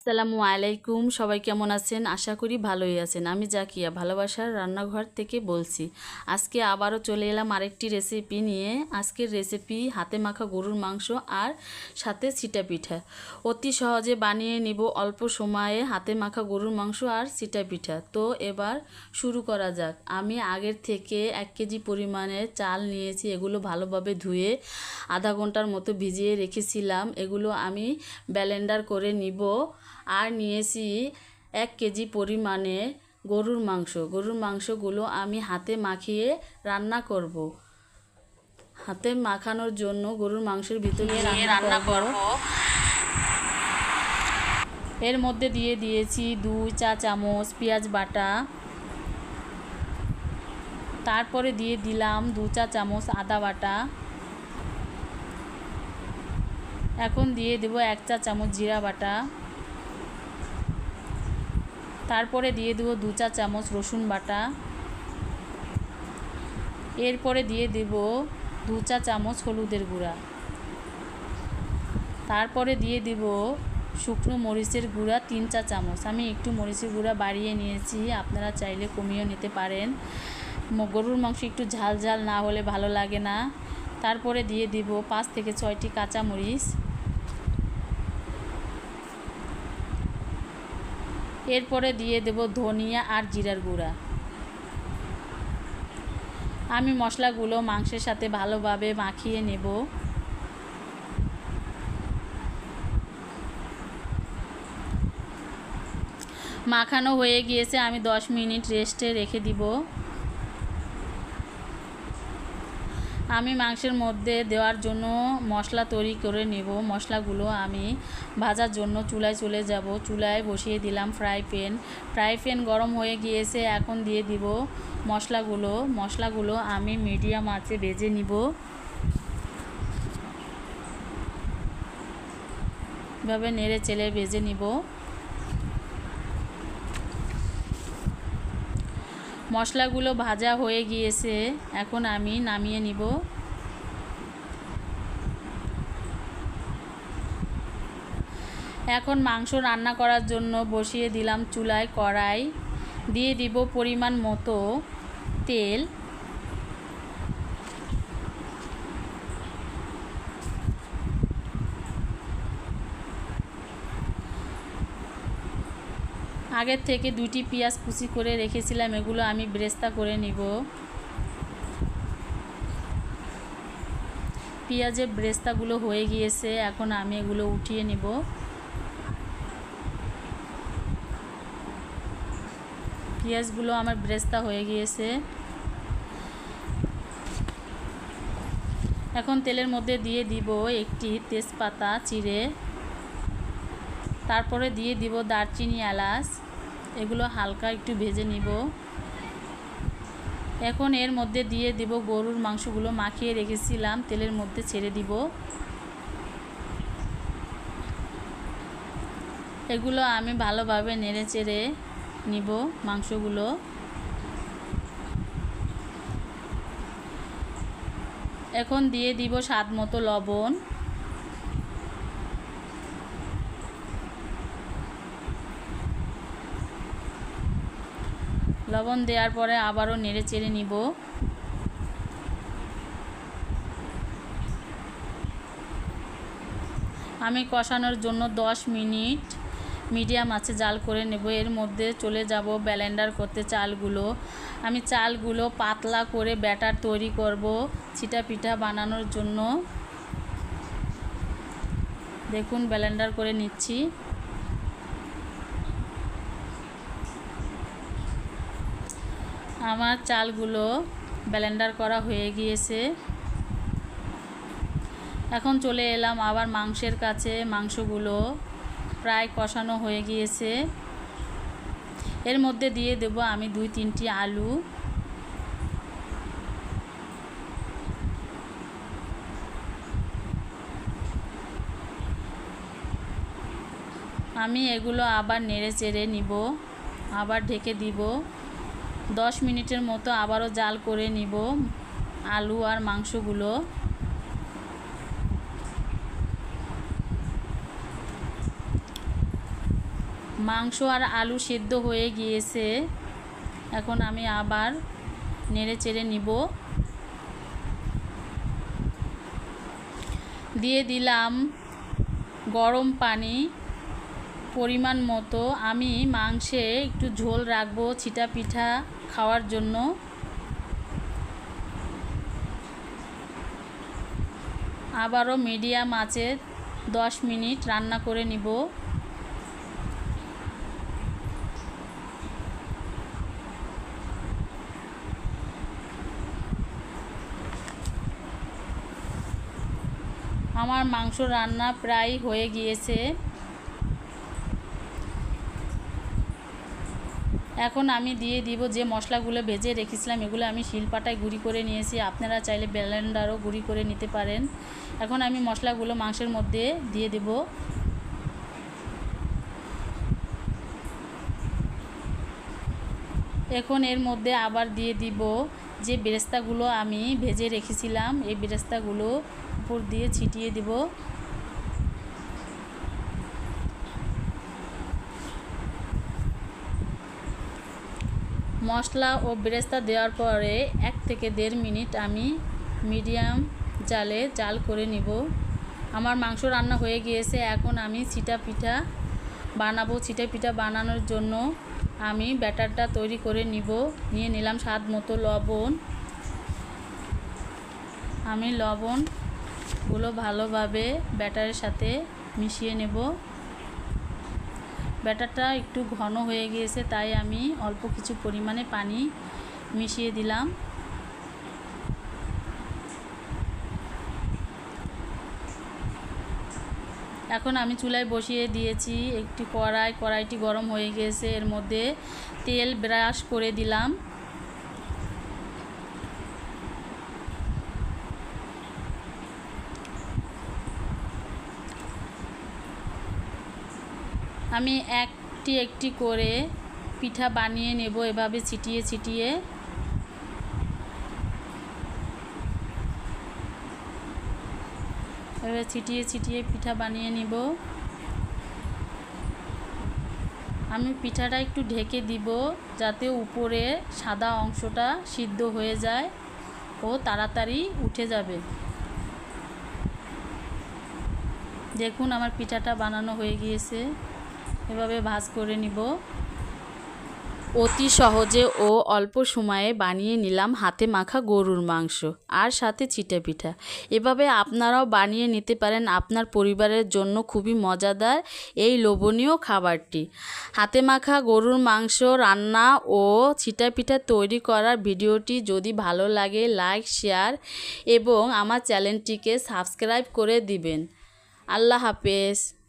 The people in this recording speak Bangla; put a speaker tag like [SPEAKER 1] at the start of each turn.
[SPEAKER 1] আসসালামু আলাইকুম, সবাই কেমন আছেন? আশা করি ভালোই আছেন। আমি জাকিয়া, ভালোবাসার রান্নাঘর থেকে বলছি। আজকে আবারও চলে এলাম আরেকটি রেসিপি নিয়ে। আজকের রেসিপি হাতে মাখা গরুর মাংস আর সাথে সিটা পিঠা। অতি সহজে বানিয়ে নিব অল্প সময়ে হাতে মাখা গরুর মাংস আর সিটা পিঠা। তো এবার শুরু করা যাক। আমি আগের থেকে এক কেজি পরিমাণে চাল নিয়েছি, এগুলো ভালোভাবে ধুয়ে আধা ঘণ্টার মতো ভিজিয়ে রেখেছিলাম। এগুলো আমি ব্যালেন্ডার করে নিব। আর নিয়েছি এক কেজি পরিমাণে গরুর মাংস। গরুর মাংসগুলো আমি হাতে মাখিয়ে রান্না করব। হাতে মাখানোর জন্য গরুর মাংসের ভিতরে রান্না করব। এর মধ্যে দিয়ে দিয়েছি দুই চা চামচ পেঁয়াজ বাটা। তারপরে দিয়ে দিলাম দু চা চামচ আদা বাটা। এখন দিয়ে দেব এক চা চামচ জিরা বাটা। তারপরে দিয়ে দেবো দু চা চামচ রসুন বাটা। এরপরে দিয়ে দেব দু চা চামচ হলুদের গুঁড়া। তারপরে দিয়ে দেব শুকনো মরিচের গুঁড়া তিন চা চামচ। আমি একটু মরিচের গুঁড়া বাড়িয়ে নিয়েছি, আপনারা চাইলে কমিয়েও নিতে পারেন। গরুর মাংস একটু ঝাল ঝাল না হলে ভালো লাগে না। তারপরে দিয়ে দিব পাঁচ থেকে ছয়টি কাঁচা মরিচ এরপরে দিয়ে দেব ধনিয়া আর জিরার গুঁড়া। আমি মশলাগুলো মাংসের সাথে ভালোভাবে মাখিয়ে নেব। মাখানো হয়ে গিয়েছে, আমি দশ মিনিট রেস্টে রেখে দিব। আমি মাংসের মধ্যে দেওয়ার জন্য মশলা তৈরি করে নেব। মশলাগুলো আমি ভাজার জন্য চুলায় চলে যাব। চুলায় বসিয়ে দিলাম ফ্রাই প্যান। ফ্রাই প্যান গরম হয়ে গিয়েছে, এখন দিয়ে দিব মশলাগুলো। মশলাগুলো আমি মিডিয়াম আঁচে ভেজে নিব। এভাবে নেড়ে চেলে ভেজে নিব। মশলাগুলো ভাজা হয়ে গিয়েছে, এখন আমি নামিয়ে নিব। এখন মাংস রান্না করার জন্য বসিয়ে দিলাম চুলায় কড়াই। দিয়ে দিব পরিমাণ মতো তেল। আগের থেকে দুটি পেঁয়াজ কুচি করে রেখেছিলাম, এগুলো আমি ব্রেস্তা করে নিব। পেঁয়াজের ব্রেস্তাগুলো হয়ে গিয়েছে, এখন আমি এগুলো উঠিয়ে নিব। পেঁয়াজগুলো আমার ব্রেস্তা হয়ে গিয়েছে। এখন তেলের মধ্যে দিয়ে দিব একটি তেজপাতা, চিড়ে। তারপরে দিয়ে দিব দারচিনি এলাচ। এগুলো হালকা একটু ভেজে নিব। এখন এর মধ্যে দিয়ে দিব গরুর মাংসগুলো মাখিয়ে রেখেছিলাম, তেলের মধ্যে ছেড়ে দিব। এগুলো আমি ভালোভাবে নেড়ে চেড়ে নিব মাংসগুলো। এখন দিয়ে দিব স্বাদ মতো লবণ। লবণ দেওয়ার পরে আবারও নেড়ে চেড়ে নিব। আমি কষানোর জন্য 10 মিনিট মিডিয়াম আছে জাল করে নেব। এর মধ্যে চলে যাব ব্যালেন্ডার করতে চালগুলো। আমি চালগুলো পাতলা করে ব্যাটার তৈরি করব চিটা পিঠা বানানোর জন্য। দেখুন ব্যালেন্ডার করে নিচ্ছি। আমার চালগুলো ব্লেন্ডার করা হয়ে গিয়েছে। এখন চলে এলাম আবার মাংসের কাছে। মাংসগুলো প্রায় কষানো হয়ে গিয়েছে। এর মধ্যে দিয়ে দেব আমি দুই তিনটি আলু। আমি এগুলো আবার নেড়ে চেড়ে নিব। আবার ঢেকে দিব। দশ মিনিটের মতো আবারও জাল করে নিব আলু আর মাংসগুলো। মাংস আর আলু সেদ্ধ হয়ে গিয়েছে। এখন আমি আবার নেড়ে চেড়ে নিব। দিয়ে দিলাম গরম পানি পরিমাণ মতো। আমি মাংসে একটু ঝোল রাখব, ছিটা পিঠা খাওয়ার জন্য। আবারও মিডিয়াম আঁচে দশ মিনিট রান্না করে নিব। আমার মাংস রান্না প্রায় হয়ে গিয়েছে। এখন আমি দিয়ে দিব যে মশলাগুলো ভেজে রেখেছিলাম, এগুলো আমি শিলপাটায় গুঁড়ি করে নিয়েছি। আপনারা চাইলে ব্লেন্ডারও গুঁড়ি করে নিতে পারেন। এখন আমি মশলাগুলো মাংসের মধ্যে দিয়ে দেব। এখন এর মধ্যে আবার দিয়ে দিব যে বেরেস্তাগুলো আমি ভেজে রেখেছিলাম, এই বেরেস্তাগুলো উপর দিয়ে ছিটিয়ে দিব। মশলা ও বেরেস্তা দেওয়ার পরে এক থেকে দেড় মিনিট আমি মিডিয়াম জালে জাল করে নিব। আমার মাংস রান্না হয়ে গিয়েছে, এখন আমি ছিটা পিঠা বানাবো। ছিটা পিঠা বানানোর জন্য আমি ব্যাটারটা তৈরি করে নিব। নিয়ে নিলাম স্বাদ মতো লবণ। আমি লবণগুলো ভালোভাবে ব্যাটারের সাথে মিশিয়ে নেব। ব্যাটারটা একটু ঘন হয়ে গিয়েছে, তাই আমি অল্প কিছু পরিমাণে পানি মিশিয়ে দিলাম। এখন আমি চুলায় বসিয়ে দিয়েছি, একটি কড়াই, কড়াইটি গরম হয়ে গিয়েছে, এর মধ্যে তেল ব্রাশ করে দিলাম। আমি একটি একটি করে পিঠা বানিয়ে নেব এভাবে ছিটিয়ে ছিটিয়ে। এভাবে ছিটিয়ে ছিটিয়ে পিঠা বানিয়ে নিব। আমি পিঠাটা একটু ঢেকে দিব যাতে উপরে সাদা অংশটা সিদ্ধ হয়ে যায় ও তাড়াতাড়ি উঠে যাবে। দেখুন আমার পিঠাটা বানানো হয়ে গিয়েছে। এভাবে ভাজ করে নিব। অতি সহজে ও অল্প সময়ে বানিয়ে নিলাম হাতে মাখা গরুর মাংস আর সাথে চিটে পিঠা। এভাবে আপনারাও বানিয়ে নিতে পারেন, আপনার পরিবারের জন্য খুবই মজাদার এই লোভনীয় খাবারটি। হাতে মাখা গরুর মাংস, রান্না ও চিটা পিঠা তৈরি করার ভিডিওটি যদি ভালো লাগে, লাইক, শেয়ার এবং আমার চ্যানেলটিকে সাবস্ক্রাইব করে দিবেন। আল্লাহ হাফেজ।